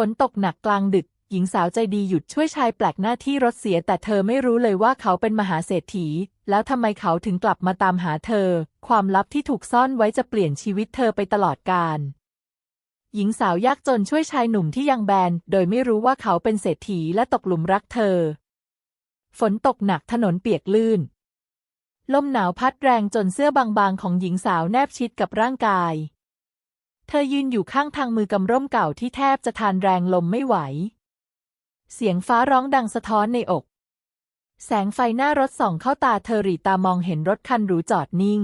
ฝนตกหนักกลางดึก หญิงสาวใจดีหยุดช่วยชายแปลกหน้าที่รถเสีย แต่เธอไม่รู้เลยว่าเขาเป็นมหาเศรษฐี แล้วทำไมเขาถึงกลับมาตามหาเธอ ความลับที่ถูกซ่อนไว้จะเปลี่ยนชีวิตเธอไปตลอดกาลหญิงสาวยากจนช่วยชายหนุ่มที่ยังแบน โดยไม่รู้ว่าเขาเป็นเศรษฐีและตกหลุมรักเธอ ฝนตกหนักถนนเปียกลื่น ลมหนาวพัดแรงจนเสื้อบางๆของหญิงสาวแนบชิดกับร่างกาย เธอยืนอยู่ข้างทางมือกำร่มเก่าที่แทบจะทานแรงลมไม่ไหว เสียงฟ้าร้องดังสะท้อนในอก แสงไฟหน้ารถส่องเข้าตาเธอหรีตามองเห็นรถคันหรูจอดนิ่ง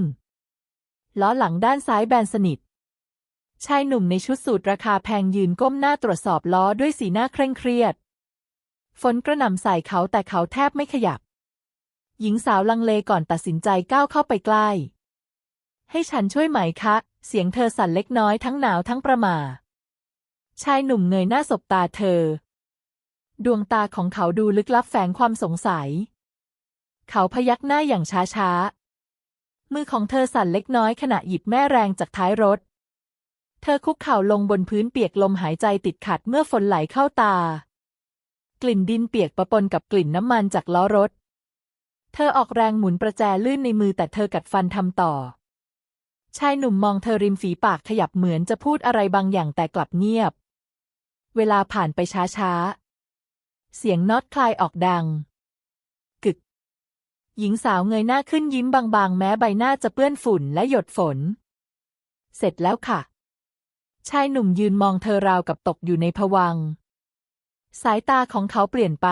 ล้อหลังด้านซ้ายแบนสนิท ชายหนุ่มในชุดสูทราคาแพงยืนก้มหน้าตรวจสอบล้อด้วยสีหน้าเคร่งเครียด ฝนกระหน่ำใส่เขาแต่เขาแทบไม่ขยับ หญิงสาวลังเลก่อนตัดสินใจก้าวเข้าไปใกล้ ให้ฉันช่วยไหมคะ เสียงเธอสั่นเล็กน้อยทั้งหนาวทั้งประหม่า ชายหนุ่มเงยหน้าสบตาเธอ ดวงตาของเขาดูลึกลับแฝงความสงสัย เขาพยักหน้าอย่างช้าๆ มือของเธอสั่นเล็กน้อยขณะหยิบแม่แรงจากท้ายรถ เธอคุกเข่าลงบนพื้นเปียกลมหายใจติดขัดเมื่อฝนไหลเข้าตา กลิ่นดินเปียกปะปนกับกลิ่นน้ำมันจากล้อรถ เธอออกแรงหมุนประแจลื่นในมือแต่เธอกัดฟันทำต่อ ชายหนุ่มมองเธอริมฝีปากขยับเหมือนจะพูดอะไรบางอย่างแต่กลับเงียบ เวลาผ่านไปช้าๆ เสียงน็อตคลายออกดัง กึก หญิงสาวเงยหน้าขึ้นยิ้มบางๆ แม้ใบหน้าจะเปื้อนฝุ่นและหยดฝน เสร็จแล้วค่ะ ชายหนุ่มยืนมองเธอราวกับตกอยู่ในภวัง สายตาของเขาเปลี่ยนไป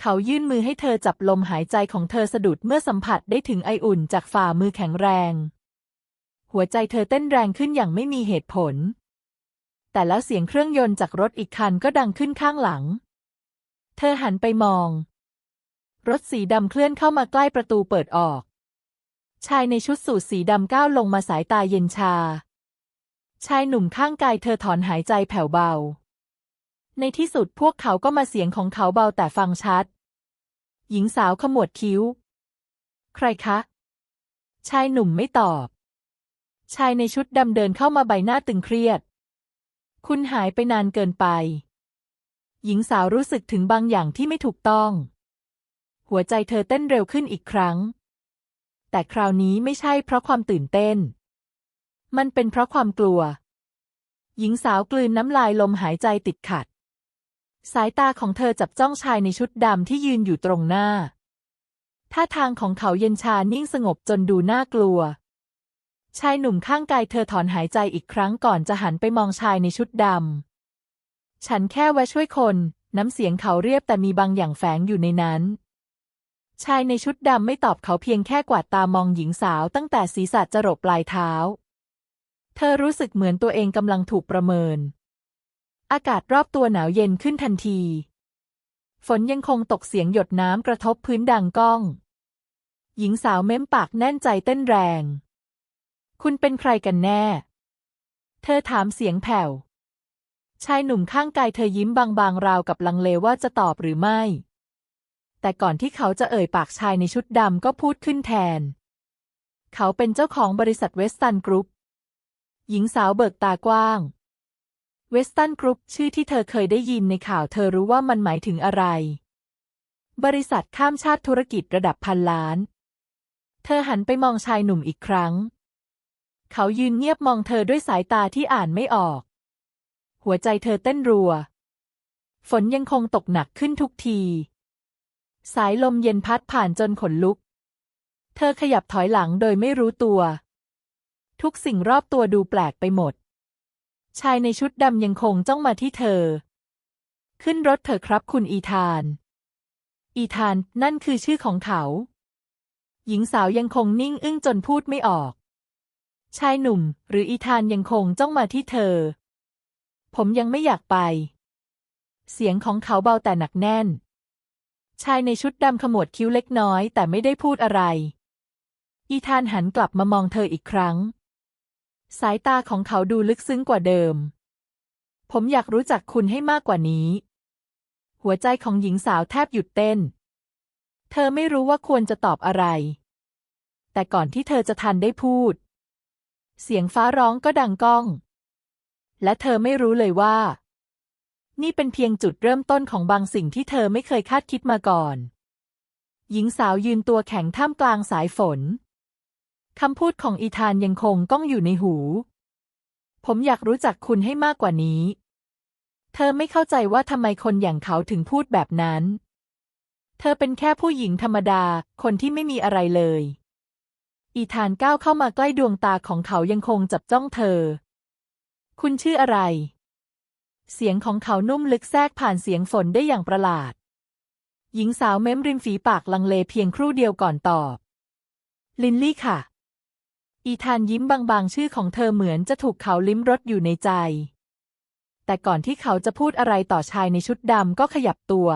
เขายื่นมือให้เธอจับลมหายใจของเธอสะดุดเมื่อสัมผัสได้ถึงไออุ่นจากฝ่ามือแข็งแรง หัวใจเธอเต้นแรงขึ้นอย่างไม่มีเหตุผล แต่แล้วเสียงเครื่องยนต์จากรถอีกคันก็ดังขึ้นข้างหลัง เธอหันไปมอง รถสีดำเคลื่อนเข้ามาใกล้ประตูเปิดออก ชายในชุดสูทสีดำก้าวลงมาสายตาเย็นชา ชายหนุ่มข้างกายเธอถอนหายใจแผ่วเบา ในที่สุดพวกเขาก็มาเสียงของเขาเบาแต่ฟังชัด หญิงสาวขมวดคิ้ว ใครคะ ชายหนุ่มไม่ตอบ ชายในชุดดำเดินเข้ามาใบหน้าตึงเครียด คุณหายไปนานเกินไป หญิงสาวรู้สึกถึงบางอย่างที่ไม่ถูกต้อง หัวใจเธอเต้นเร็วขึ้นอีกครั้ง แต่คราวนี้ไม่ใช่เพราะความตื่นเต้น มันเป็นเพราะความกลัว หญิงสาวกลืนน้ำลายลมหายใจติดขัด สายตาของเธอจับจ้องชายในชุดดำที่ยืนอยู่ตรงหน้าท่าทางของเขาเย็นชานิ่งสงบจนดูน่ากลัว ชายหนุ่มข้างกายเธอถอนหายใจอีกครั้งก่อนจะหันไปมองชายในชุดดำ ฉันแค่แวะช่วยคน น้ำเสียงเขาเรียบแต่มีบางอย่างแฝงอยู่ในนั้น ชายในชุดดำไม่ตอบเขาเพียงแค่กวาดตามองหญิงสาวตั้งแต่ศีรษะจรดปลายเท้า เธอรู้สึกเหมือนตัวเองกำลังถูกประเมิน อากาศรอบตัวหนาวเย็นขึ้นทันที ฝนยังคงตกเสียงหยดน้ำกระทบพื้นดังก้อง หญิงสาวเม้มปากแน่นใจเต้นแรง คุณเป็นใครกันแน่ เธอถามเสียงแผ่ว ชายหนุ่มข้างกายเธอยิ้มบางๆ ราวกับลังเลว่าจะตอบหรือไม่ แต่ก่อนที่เขาจะเอ่ยปากชายในชุดดำก็พูดขึ้นแทน เขาเป็นเจ้าของบริษัทเวสตันกรุ๊ป หญิงสาวเบิกตากว้าง เวสตันกรุ๊ปชื่อที่เธอเคยได้ยินในข่าวเธอรู้ว่ามันหมายถึงอะไร บริษัทข้ามชาติธุรกิจระดับพันล้าน เธอหันไปมองชายหนุ่มอีกครั้ง เขายืนเงียบมองเธอด้วยสายตาที่อ่านไม่ออก หัวใจเธอเต้นรัว ฝนยังคงตกหนักขึ้นทุกที สายลมเย็นพัดผ่านจนขนลุก เธอขยับถอยหลังโดยไม่รู้ตัว ทุกสิ่งรอบตัวดูแปลกไปหมด ชายในชุดดำยังคงจ้องมาที่เธอ ขึ้นรถเถอะครับคุณอีธาน อีธานนั่นคือชื่อของเขา หญิงสาวยังคงนิ่งอึ้งจนพูดไม่ออก ชายหนุ่ม หรืออีธานยังคงจ้องมาที่เธอ ผมยังไม่อยากไป เสียงของเขาเบาแต่หนักแน่น ชายในชุดดำขมวดคิ้วเล็กน้อยแต่ไม่ได้พูดอะไร อีธานหันกลับมามองเธออีกครั้ง สายตาของเขาดูลึกซึ้งกว่าเดิม ผมอยากรู้จักคุณให้มากกว่านี้ หัวใจของหญิงสาวแทบหยุดเต้น เธอไม่รู้ว่าควรจะตอบอะไร แต่ก่อนที่เธอจะทันได้พูด เสียงฟ้าร้องก็ดังก้อง และเธอไม่รู้เลยว่า นี่เป็นเพียงจุดเริ่มต้นของบางสิ่งที่เธอไม่เคยคาดคิดมาก่อน หญิงสาวยืนตัวแข็งท่ามกลางสายฝนคำพูดของอีธานยังคงก้องอยู่ในหู ผมอยากรู้จักคุณให้มากกว่านี้ เธอไม่เข้าใจว่าทำไมคนอย่างเขาถึงพูดแบบนั้น เธอเป็นแค่ผู้หญิงธรรมดา คนที่ไม่มีอะไรเลย อีธานก้าวเข้ามาใกล้ดวงตาของเขายังคงจับจ้องเธอ คุณชื่ออะไร เสียงของเขานุ่มลึกแทรกผ่านเสียงฝนได้อย่างประหลาด หญิงสาวเม้มริมฝีปากลังเลเพียงครู่เดียวก่อนตอบ ลินลี่ค่ะ อีธานยิ้มบางๆ ชื่อของเธอเหมือนจะถูกเขาลิ้มรสอยู่ในใจ แต่ก่อนที่เขาจะพูดอะไรต่อชายในชุดดำก็ขยับตัว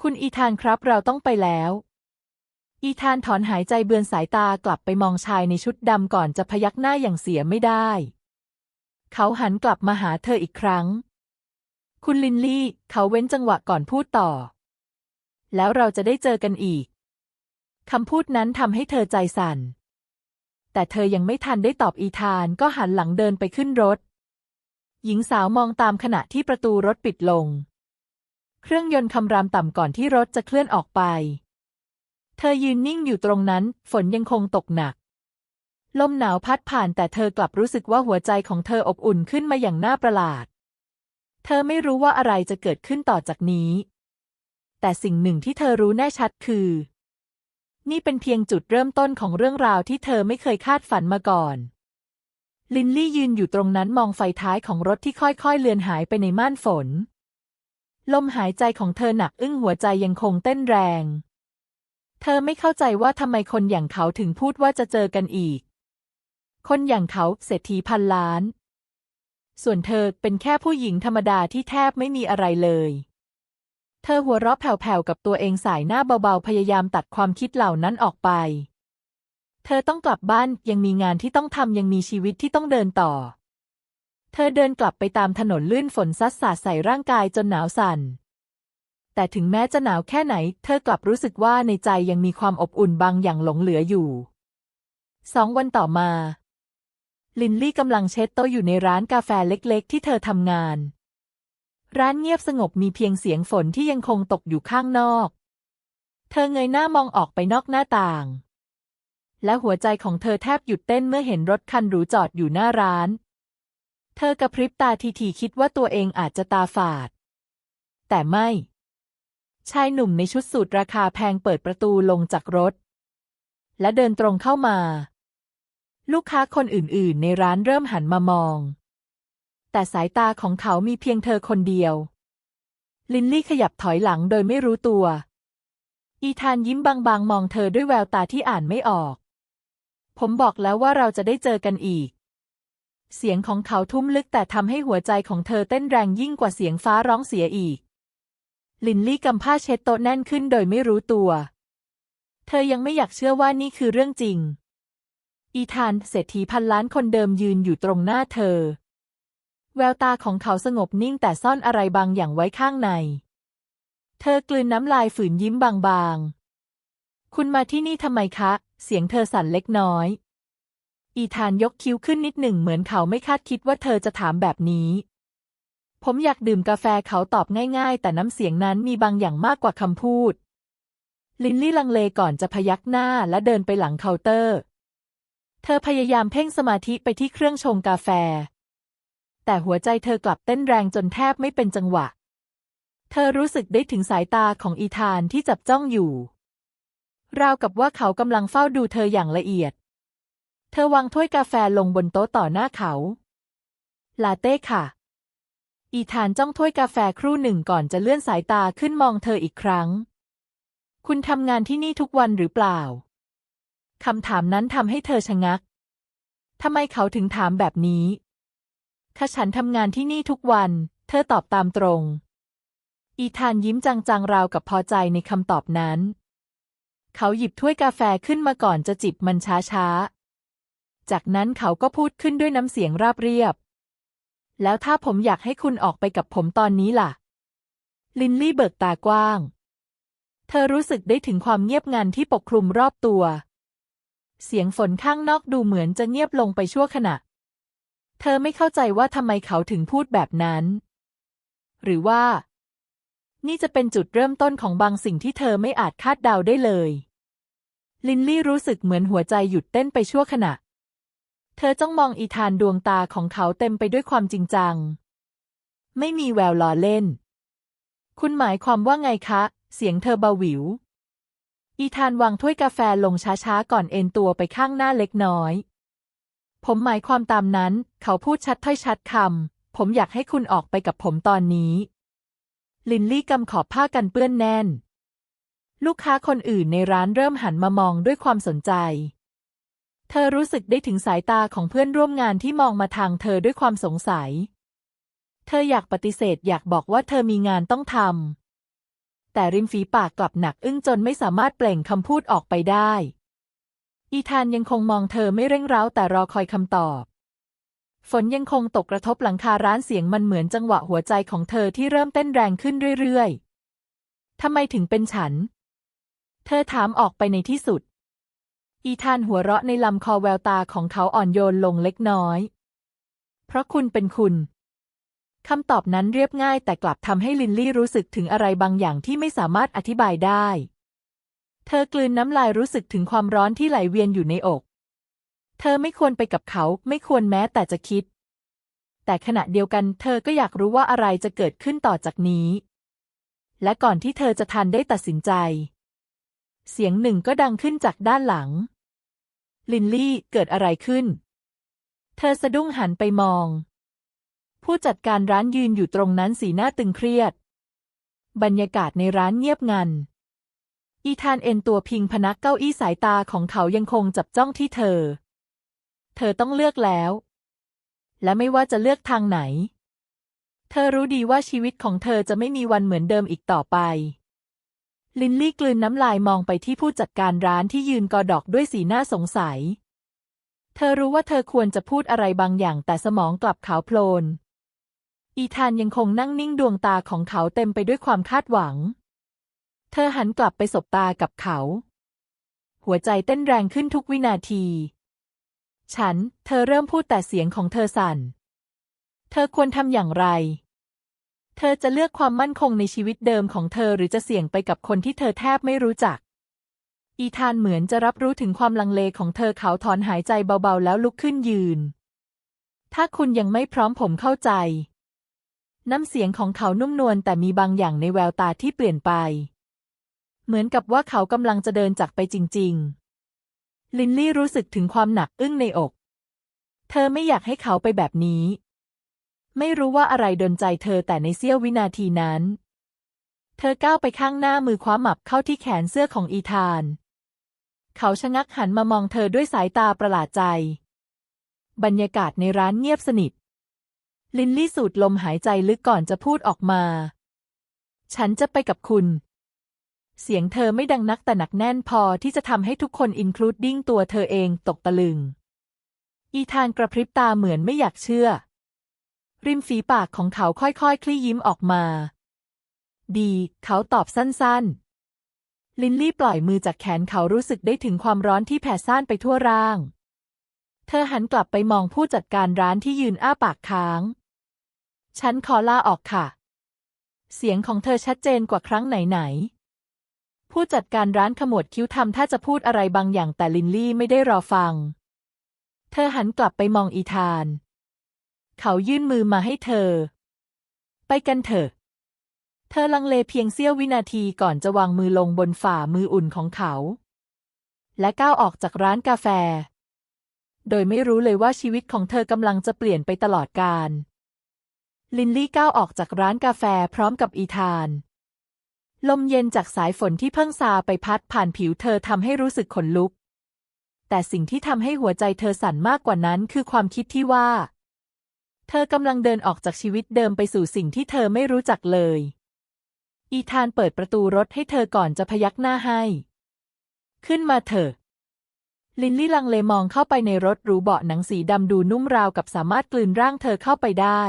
คุณอีธานครับเราต้องไปแล้ว อีธานถอนหายใจเบือนสายตากลับไปมองชายในชุดดำก่อนจะพยักหน้าอย่างเสียไม่ได้ เขาหันกลับมาหาเธออีกครั้ง คุณลินลี่ เขาเว้นจังหวะก่อนพูดต่อ แล้วเราจะได้เจอกันอีก คำพูดนั้นทำให้เธอใจสั่น แต่เธอยังไม่ทันได้ตอบอีธานก็หันหลังเดินไปขึ้นรถ หญิงสาวมองตามขณะที่ประตูรถปิดลง เครื่องยนต์คำรามต่ำก่อนที่รถจะเคลื่อนออกไป เธอยืนนิ่งอยู่ตรงนั้น ฝนยังคงตกหนัก ลมหนาวพัดผ่านแต่เธอกลับรู้สึกว่าหัวใจของเธออบอุ่นขึ้นมาอย่างน่าประหลาด เธอไม่รู้ว่าอะไรจะเกิดขึ้นต่อจากนี้ แต่สิ่งหนึ่งที่เธอรู้แน่ชัดคือ นี่เป็นเพียงจุดเริ่มต้นของเรื่องราวที่เธอไม่เคยคาดฝันมาก่อน ลินลี่ยืนอยู่ตรงนั้นมองไฟท้ายของรถที่ค่อยๆ เลือนหายไปในม่านฝน ลมหายใจของเธอหนักอึ้งหัวใจยังคงเต้นแรง เธอไม่เข้าใจว่าทำไมคนอย่างเขาถึงพูดว่าจะเจอกันอีก คนอย่างเขาเศรษฐีพันล้าน ส่วนเธอเป็นแค่ผู้หญิงธรรมดาที่แทบไม่มีอะไรเลย เธอหัวเราะแผ่วๆกับตัวเองสายหน้าเบาๆ พยายามตัดความคิดเหล่านั้นออกไป เธอต้องกลับบ้านยังมีงานที่ต้องทำยังมีชีวิตที่ต้องเดินต่อ เธอเดินกลับไปตามถนนลื่นฝนซัดสาดใส่ร่างกายจนหนาวสั่น แต่ถึงแม้จะหนาวแค่ไหน เธอกลับรู้สึกว่าในใจยังมีความอบอุ่นบางอย่างหลงเหลืออยู่สองวันต่อมา ลินลี่กำลังเช็ดโต๊ะอยู่ในร้านกาแฟเล็กๆ ที่เธอทำงาน ร้านเงียบสงบมีเพียงเสียงฝนที่ยังคงตกอยู่ข้างนอก เธอเงยหน้ามองออกไปนอกหน้าต่าง และหัวใจของเธอแทบหยุดเต้นเมื่อเห็นรถคันหรูจอดอยู่หน้าร้าน เธอกระพริบตาทีๆคิดว่าตัวเองอาจจะตาฝาด แต่ไม่ ชายหนุ่มในชุดสูทราคาแพงเปิดประตูลงจากรถ และเดินตรงเข้ามา ลูกค้าคนอื่นๆ ในร้านเริ่มหันมามอง แต่สายตาของเขามีเพียงเธอคนเดียว ลินลี่ขยับถอยหลังโดยไม่รู้ตัว อีธานยิ้มบางๆ มองเธอด้วยแววตาที่อ่านไม่ออก ผมบอกแล้วว่าเราจะได้เจอกันอีก เสียงของเขาทุ้มลึกแต่ทำให้หัวใจของเธอเต้นแรงยิ่งกว่าเสียงฟ้าร้องเสียอีก ลินลี่กำผ้าเช็ดโต๊ะแน่นขึ้นโดยไม่รู้ตัว เธอยังไม่อยากเชื่อว่านี่คือเรื่องจริง อีธานเศรษฐีพันล้านคนเดิมยืนอยู่ตรงหน้าเธอ แววตาของเขาสงบนิ่งแต่ซ่อนอะไรบางอย่างไว้ข้างใน เธอกลืนน้ำลายฝืนยิ้มบางๆ คุณมาที่นี่ทำไมคะ เสียงเธอสั่นเล็กน้อย อีธานยกคิ้วขึ้นนิดหนึ่งเหมือนเขาไม่คาดคิดว่าเธอจะถามแบบนี้ ผมอยากดื่มกาแฟเขาตอบง่ายๆ แต่น้ำเสียงนั้นมีบางอย่างมากกว่าคำพูด ลินลี่ลังเลก่อนจะพยักหน้าและเดินไปหลังเคาน์เตอร์ เธอพยายามเพ่งสมาธิไปที่เครื่องชงกาแฟ แต่หัวใจเธอกลับเต้นแรงจนแทบไม่เป็นจังหวะ เธอรู้สึกได้ถึงสายตาของอีธานที่จับจ้องอยู่ ราวกับว่าเขากำลังเฝ้าดูเธออย่างละเอียด เธอวางถ้วยกาแฟลงบนโต๊ะต่อหน้าเขา ลาเต้ค่ะ อีธานจ้องถ้วยกาแฟครู่หนึ่งก่อนจะเลื่อนสายตาขึ้นมองเธออีกครั้ง คุณทำงานที่นี่ทุกวันหรือเปล่า คำถามนั้นทำให้เธอชะงัก ทำไมเขาถึงถามแบบนี้ข้าฉันทำงานที่นี่ทุกวัน เธอตอบตามตรง อีธานยิ้มจางๆราวกับพอใจในคำตอบนั้น เขาหยิบถ้วยกาแฟขึ้นมาก่อนจะจิบมันช้าๆ จากนั้นเขาก็พูดขึ้นด้วยน้ำเสียงราบเรียบ แล้วถ้าผมอยากให้คุณออกไปกับผมตอนนี้ล่ะ ลินลี่เบิกตากว้าง เธอรู้สึกได้ถึงความเงียบงันที่ปกคลุมรอบตัว เสียงฝนข้างนอกดูเหมือนจะเงียบลงไปชั่วขณะ เธอไม่เข้าใจว่าทำไมเขาถึงพูดแบบนั้น หรือว่า นี่จะเป็นจุดเริ่มต้นของบางสิ่งที่เธอไม่อาจคาดเดาได้เลย ลินลี่รู้สึกเหมือนหัวใจหยุดเต้นไปชั่วขณะ เธอจ้องมองอีธานดวงตาของเขาเต็มไปด้วยความจริงจัง ไม่มีแววล้อเล่น คุณหมายความว่าไงคะ เสียงเธอเบาหวิว อีธานวางถ้วยกาแฟลงช้าๆ ก่อนเอนตัวไปข้างหน้าเล็กน้อย ผมหมายความตามนั้น เขาพูดชัดถ้อยชัดคำ ผมอยากให้คุณออกไปกับผมตอนนี้ ลินลี่กำขอบผ้ากันเปื้อนแน่น ลูกค้าคนอื่นในร้านเริ่มหันมามองด้วยความสนใจ เธอรู้สึกได้ถึงสายตาของเพื่อนร่วมงานที่มองมาทางเธอด้วยความสงสัย เธออยากปฏิเสธอยากบอกว่าเธอมีงานต้องทำ แต่ริมฝีปากกลับหนักอึ้งจนไม่สามารถเปล่งคำพูดออกไปได้ อีธานยังคงมองเธอไม่เร่งร้าแต่รอคอยคำตอบ ฝนยังคงตกกระทบหลังคาร้านเสียงมันเหมือนจังหวะหัวใจของเธอที่เริ่มเต้นแรงขึ้นเรื่อยๆทำไมถึงเป็นฉัน เธอถามออกไปในที่สุด อีธานหัวเราะในลำคอแววตาของเขาอ่อนโยนลงเล็กน้อย เพราะคุณเป็นคุณ คำตอบนั้นเรียบง่ายแต่กลับทำให้ลินลี่รู้สึกถึงอะไรบางอย่างที่ไม่สามารถอธิบายได้ เธอกลืนน้ำลายรู้สึกถึงความร้อนที่ไหลเวียนอยู่ในอก เธอไม่ควรไปกับเขา ไม่ควรแม้แต่จะคิด แต่ขณะเดียวกัน เธอก็อยากรู้ว่าอะไรจะเกิดขึ้นต่อจากนี้ และก่อนที่เธอจะทันได้ตัดสินใจ เสียงหนึ่งก็ดังขึ้นจากด้านหลัง ลินลี่เกิดอะไรขึ้น เธอสะดุ้งหันไปมอง ผู้จัดการร้านยืนอยู่ตรงนั้นสีหน้าตึงเครียด บรรยากาศในร้านเงียบงัน อีธานเอ็นตัวพิงพนักเก้าอี้สายตาของเขายังคงจับจ้องที่เธอ เธอต้องเลือกแล้ว และไม่ว่าจะเลือกทางไหน เธอรู้ดีว่าชีวิตของเธอจะไม่มีวันเหมือนเดิมอีกต่อไป ลินลี่กลืนน้ำลายมองไปที่ผู้จัดการร้านที่ยืนกอดอกด้วยสีหน้าสงสัย เธอรู้ว่าเธอควรจะพูดอะไรบางอย่างแต่สมองกลับขาวโพลน อีธานยังคงนั่งนิ่งดวงตาของเขาเต็มไปด้วยความคาดหวัง เธอหันกลับไปสบตากับเขา หัวใจเต้นแรงขึ้นทุกวินาที ฉัน เธอเริ่มพูดแต่เสียงของเธอสั่น เธอควรทำอย่างไร เธอจะเลือกความมั่นคงในชีวิตเดิมของเธอหรือจะเสี่ยงไปกับคนที่เธอแทบไม่รู้จัก อีธานเหมือนจะรับรู้ถึงความลังเลของเธอเขาถอนหายใจเบาๆ แล้วลุกขึ้นยืน ถ้าคุณยังไม่พร้อมผมเข้าใจ น้ำเสียงของเขานุ่มนวลแต่มีบางอย่างในแววตาที่เปลี่ยนไป เหมือนกับว่าเขากำลังจะเดินจากไปจริง ๆ ลินลี่รู้สึกถึงความหนักอึ้งในอก เธอไม่อยากให้เขาไปแบบนี้ ไม่รู้ว่าอะไรดนใจเธอแต่ในเสี้ยววินาทีนั้น เธอก้าวไปข้างหน้ามือคว้าหมับเข้าที่แขนเสื้อของอีธาน เขาชะงักหันมามองเธอด้วยสายตาประหลาดใจ บรรยากาศในร้านเงียบสนิท ลินลี่สูดลมหายใจลึกก่อนจะพูดออกมา ฉันจะไปกับคุณ เสียงเธอไม่ดังนักแต่หนักแน่นพอที่จะทำให้ทุกคนอินคลูดดิ้งตัวเธอเองตกตะลึง อีธานกระพริบตาเหมือนไม่อยากเชื่อ ริมฝีปากของเขาค่อยๆ คลี่ยิ้มออกมา ดี เขาตอบสั้นๆ ลินลี่ปล่อยมือจากแขนเขารู้สึกได้ถึงความร้อนที่แผ่ซ่านไปทั่วร่าง เธอหันกลับไปมองผู้จัดการร้านที่ยืนอ้าปากค้าง ฉันขอลาออกค่ะ เสียงของเธอชัดเจนกว่าครั้งไหนๆผู้จัดการร้านขมวดคิ้วทำถ้าจะพูดอะไรบางอย่างแต่ลินลี่ไม่ได้รอฟัง เธอหันกลับไปมองอีธาน เขายื่นมือมาให้เธอ ไปกันเถอะ เธอลังเลเพียงเสี้ยววินาทีก่อนจะวางมือลงบนฝ่ามืออุ่นของเขา และก้าวออกจากร้านกาแฟ โดยไม่รู้เลยว่าชีวิตของเธอกำลังจะเปลี่ยนไปตลอดกาลลินลี่ก้าวออกจากร้านกาแฟพร้อมกับอีธาน ลมเย็นจากสายฝนที่เพิ่งซาไปพัดผ่านผิวเธอทำให้รู้สึกขนลุก แต่สิ่งที่ทำให้หัวใจเธอสั่นมากกว่านั้นคือความคิดที่ว่า เธอกำลังเดินออกจากชีวิตเดิมไปสู่สิ่งที่เธอไม่รู้จักเลย อีธานเปิดประตูรถให้เธอก่อนจะพยักหน้าให้ ขึ้นมาเถอะ ลินลี่ลังเลมองเข้าไปในรถหรูเบาะหนังสีดำดูนุ่มราวกับสามารถกลืนร่างเธอเข้าไปได้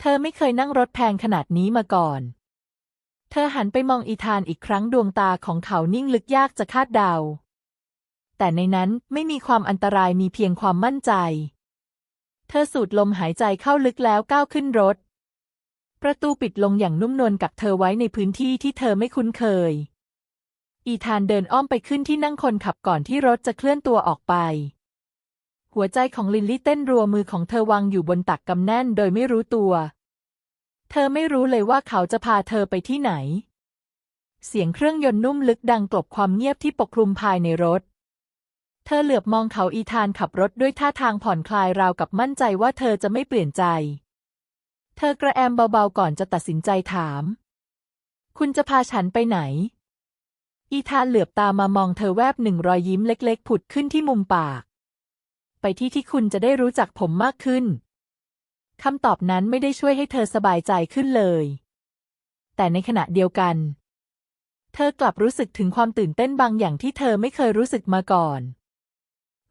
เธอไม่เคยนั่งรถแพงขนาดนี้มาก่อน เธอหันไปมองอีธานอีกครั้งดวงตาของเขานิ่งลึกยากจะคาดเดา แต่ในนั้นไม่มีความอันตรายมีเพียงความมั่นใจ เธอสูดลมหายใจเข้าลึกแล้วก้าวขึ้นรถ ประตูปิดลงอย่างนุ่มนวลกับเธอไว้ในพื้นที่ที่เธอไม่คุ้นเคย อีธานเดินอ้อมไปขึ้นที่นั่งคนขับก่อนที่รถจะเคลื่อนตัวออกไป หัวใจของลินลี่เต้นรัวมือของเธอวางอยู่บนตักกำแน่นโดยไม่รู้ตัว เธอไม่รู้เลยว่าเขาจะพาเธอไปที่ไหน เสียงเครื่องยนต์นุ่มลึกดังกลบความเงียบที่ปกคลุมภายในรถ เธอเหลือบมองเขาอีธานขับรถด้วยท่าทางผ่อนคลายราวกับมั่นใจว่าเธอจะไม่เปลี่ยนใจ เธอกระแอมเบาๆก่อนจะตัดสินใจถาม คุณจะพาฉันไปไหน อีธานเหลือบตามามองเธอแวบหนึ่งรอยยิ้มเล็กๆ ผุดขึ้นที่มุมปาก ไปที่ที่คุณจะได้รู้จักผมมากขึ้นคำตอบนั้นไม่ได้ช่วยให้เธอสบายใจขึ้นเลย แต่ในขณะเดียวกัน เธอกลับรู้สึกถึงความตื่นเต้นบางอย่างที่เธอไม่เคยรู้สึกมาก่อน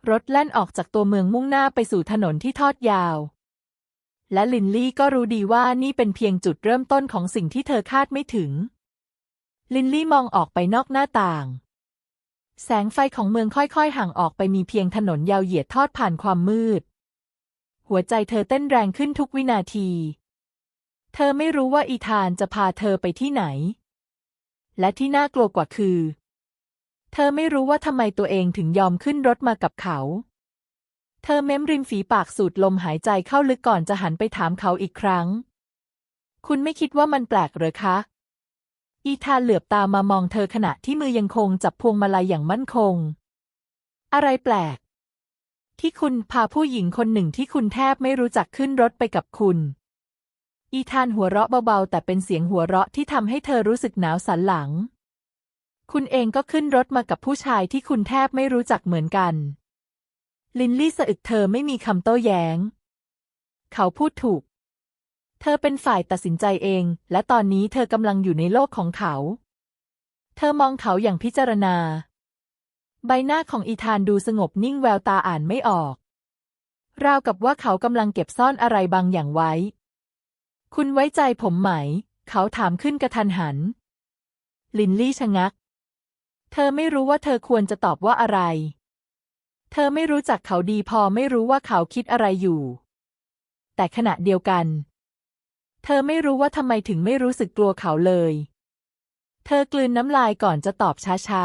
รถแล่นออกจากตัวเมืองมุ่งหน้าไปสู่ถนนที่ทอดยาว และลินลี่ก็รู้ดีว่านี่เป็นเพียงจุดเริ่มต้นของสิ่งที่เธอคาดไม่ถึง ลินลี่มองออกไปนอกหน้าต่าง แสงไฟของเมืองค่อยๆ ห่างออกไปมีเพียงถนนยาวเหยียดทอดผ่านความมืด หัวใจเธอเต้นแรงขึ้นทุกวินาที เธอไม่รู้ว่าอีธานจะพาเธอไปที่ไหน และที่น่ากลัวกว่าคือ เธอไม่รู้ว่าทำไมตัวเองถึงยอมขึ้นรถมากับเขา เธอเม้มริมฝีปากสูดลมหายใจเข้าลึกก่อนจะหันไปถามเขาอีกครั้ง คุณไม่คิดว่ามันแปลกหรือคะ อีธานเหลือบตามามองเธอขณะที่มือยังคงจับพวงมาลัยอย่างมั่นคง อะไรแปลก ที่คุณพาผู้หญิงคนหนึ่งที่คุณแทบไม่รู้จักขึ้นรถไปกับคุณอีธานหัวเราะเบาๆ แต่เป็นเสียงหัวเราะที่ทำให้เธอรู้สึกหนาวสันหลัง คุณเองก็ขึ้นรถมากับผู้ชายที่คุณแทบไม่รู้จักเหมือนกัน ลินลี่สะอึกเธอไม่มีคำโต้แย้ง เขาพูดถูก เธอเป็นฝ่ายตัดสินใจเอง และตอนนี้เธอกำลังอยู่ในโลกของเขา เธอมองเขาอย่างพิจารณา ใบหน้าของอีธานดูสงบนิ่งแววตาอ่านไม่ออก ราวกับว่าเขากำลังเก็บซ่อนอะไรบางอย่างไว้ คุณไว้ใจผมไหม เขาถามขึ้นกระทันหันลินลี่ชะงัก เธอไม่รู้ว่าเธอควรจะตอบว่าอะไร เธอไม่รู้จักเขาดีพอไม่รู้ว่าเขาคิดอะไรอยู่ แต่ขณะเดียวกัน เธอไม่รู้ว่าทำไมถึงไม่รู้สึกกลัวเขาเลย เธอกลืนน้ำลายก่อนจะตอบช้า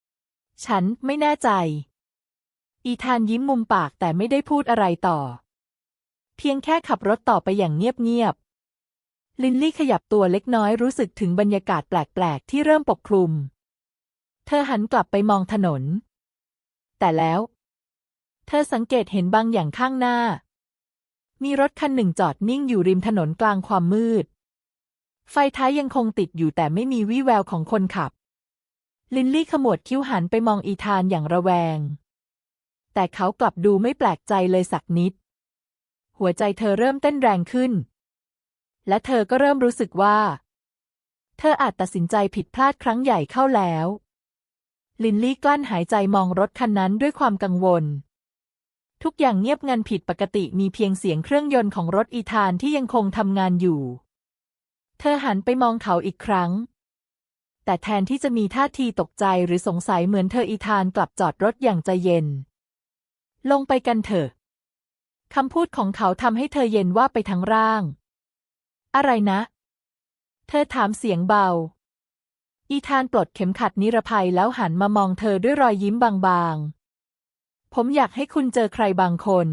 ๆ ฉันไม่แน่ใจ อีธานยิ้มมุมปากแต่ไม่ได้พูดอะไรต่อ เพียงแค่ขับรถต่อไปอย่างเงียบๆ ลินลี่ขยับตัวเล็กน้อยรู้สึกถึงบรรยากาศแปลกๆ ที่เริ่มปกคลุม เธอหันกลับไปมองถนน แต่แล้ว เธอสังเกตเห็นบางอย่างข้างหน้า มีรถคันหนึ่งจอดนิ่งอยู่ริมถนนกลางความมืด ไฟท้ายยังคงติดอยู่แต่ไม่มีวี่แววของคนขับ ลินลี่ขมวดคิ้วหันไปมองอีธานอย่างระแวง แต่เขากลับดูไม่แปลกใจเลยสักนิด หัวใจเธอเริ่มเต้นแรงขึ้น และเธอก็เริ่มรู้สึกว่า เธออาจตัดสินใจผิดพลาดครั้งใหญ่เข้าแล้ว ลินลี่กลั้นหายใจมองรถคันนั้นด้วยความกังวล ทุกอย่างเงียบงันผิดปกติมีเพียงเสียงเครื่องยนต์ของรถอีธานที่ยังคงทำงานอยู่ เธอหันไปมองเขาอีกครั้ง แต่แทนที่จะมีท่าทีตกใจหรือสงสัยเหมือนเธออีธานกลับจอดรถอย่างใจเย็น ลงไปกันเถอะคำพูดของเขาทำให้เธอเย็นว่าไปทั้งร่าง อะไรนะ เธอถามเสียงเบา อีธานปลดเข็มขัดนิรภัยแล้วหันมามองเธอด้วยรอยยิ้มบางๆ ผมอยากให้คุณเจอใครบางคน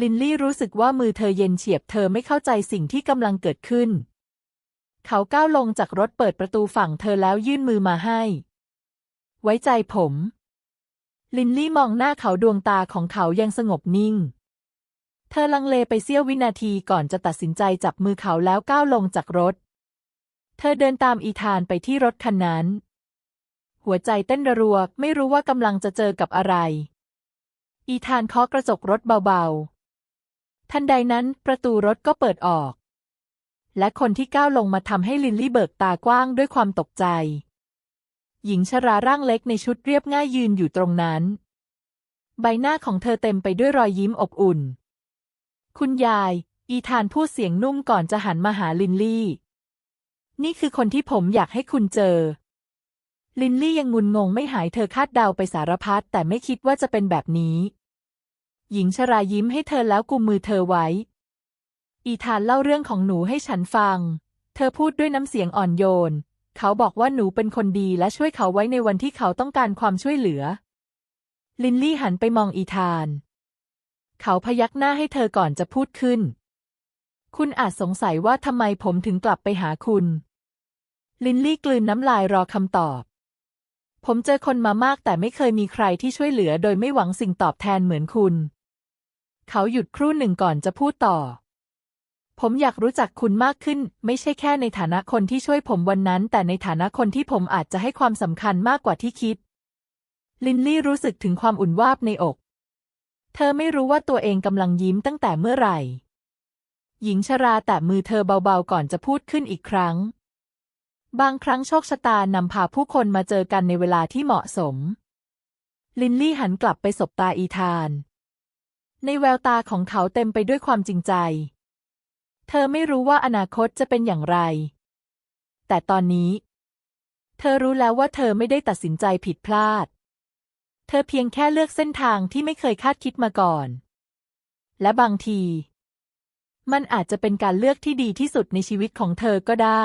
ลินลี่รู้สึกว่ามือเธอเย็นเฉียบเธอไม่เข้าใจสิ่งที่กำลังเกิดขึ้น เขาก้าวลงจากรถเปิดประตูฝั่งเธอแล้วยื่นมือมาให้ ไว้ใจผม ลินลี่มองหน้าเขาดวงตาของเขายังสงบนิ่ง เธอลังเลไปเสี้ยววินาทีก่อนจะตัดสินใจจับมือเขาแล้วก้าวลงจากรถ เธอเดินตามอีธานไปที่รถคันนั้น หัวใจเต้นระรัวไม่รู้ว่ากำลังจะเจอกับอะไร อีธานเคาะกระจกรถเบาๆ ทันใดนั้นประตูรถก็เปิดออก และคนที่ก้าวลงมาทำให้ลินลี่เบิกตากว้างด้วยความตกใจ หญิงชราร่างเล็กในชุดเรียบง่ายยืนอยู่ตรงนั้น ใบหน้าของเธอเต็มไปด้วยรอยยิ้มอบอุ่น คุณยาย อีธานพูดเสียงนุ่มก่อนจะหันมาหาลินลี่ นี่คือคนที่ผมอยากให้คุณเจอ ลินลี่ยังงุนงงไม่หายเธอคาดเดาไปสารพัดแต่ไม่คิดว่าจะเป็นแบบนี้ หญิงชรายิ้มให้เธอแล้วกุมมือเธอไว้ อีธานเล่าเรื่องของหนูให้ฉันฟัง เธอพูดด้วยน้ำเสียงอ่อนโยน เขาบอกว่าหนูเป็นคนดีและช่วยเขาไว้ในวันที่เขาต้องการความช่วยเหลือ ลินลี่หันไปมองอีธาน เขาพยักหน้าให้เธอก่อนจะพูดขึ้น คุณอาจสงสัยว่าทำไมผมถึงกลับไปหาคุณ ลินลี่กลืนน้ำลายรอคำตอบ ผมเจอคนมามากแต่ไม่เคยมีใครที่ช่วยเหลือโดยไม่หวังสิ่งตอบแทนเหมือนคุณ เขาหยุดครู่หนึ่งก่อนจะพูดต่อ ผมอยากรู้จักคุณมากขึ้น ไม่ใช่แค่ในฐานะคนที่ช่วยผมวันนั้น แต่ในฐานะคนที่ผมอาจจะให้ความสำคัญมากกว่าที่คิด ลินลี่รู้สึกถึงความอุ่นวาบในอก เธอไม่รู้ว่าตัวเองกำลังยิ้มตั้งแต่เมื่อไหร่ หญิงชราแตะมือเธอเบาๆก่อนจะพูดขึ้นอีกครั้ง บางครั้งโชคชะตานำพาผู้คนมาเจอกันในเวลาที่เหมาะสม ลินลี่หันกลับไปสบตาอีธาน ในแววตาของเขาเต็มไปด้วยความจริงใจ เธอไม่รู้ว่าอนาคตจะเป็นอย่างไร แต่ตอนนี้ เธอรู้แล้วว่าเธอไม่ได้ตัดสินใจผิดพลาด เธอเพียงแค่เลือกเส้นทางที่ไม่เคยคาดคิดมาก่อน และบางที มันอาจจะเป็นการเลือกที่ดีที่สุดในชีวิตของเธอก็ได้